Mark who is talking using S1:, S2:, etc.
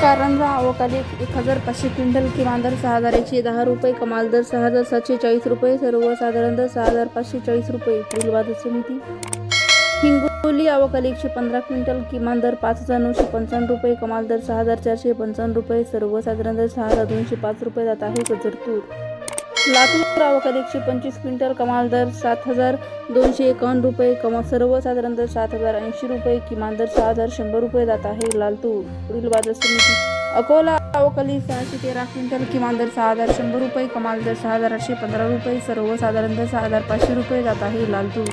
S1: कारंजा आवकाली एक हजार पाचशे क्विंटल किमान दर सहा हजार एकशे दहा रुपये कमाल दर सहा हजार सातशे चाळीस रुपये सर्वसाधारण दर सहा हजार पाचशे चाळीस रुपये. पुढील बाजार समिती हिंगोली आवकाली एकशे पंधरा क्विंटल किमान दर पाच हजार नऊशे पंचावन्न रुपये कमाल दर सहा हजार चारशे पंचावन्न रुपये सर्वसाधारण दर सहा हजार दोनशे पाच रुपये जात आहे गजरतूर. तूर लातूर आवकाली एकशे पंचवीस क्विंटल कमाल दर सात हजार दोनशे एकावन्न रुपये. कमा सर्वसाधारण दर सात हजार ऐंशी रुपये. किमान दर सहा हजार शंभर रुपये. जात आहे लालतूर पुढील बाजार समिती. अकोला अवकाली सहाशे तेरा क्विंटल किमान दर सहा हजार शंभर रुपये. कमाल दर सहा हजार आठशे पंधरा रुपये. सर्वसाधारण दर सहा हजार पाचशे रुपये. जात आहे लालतूर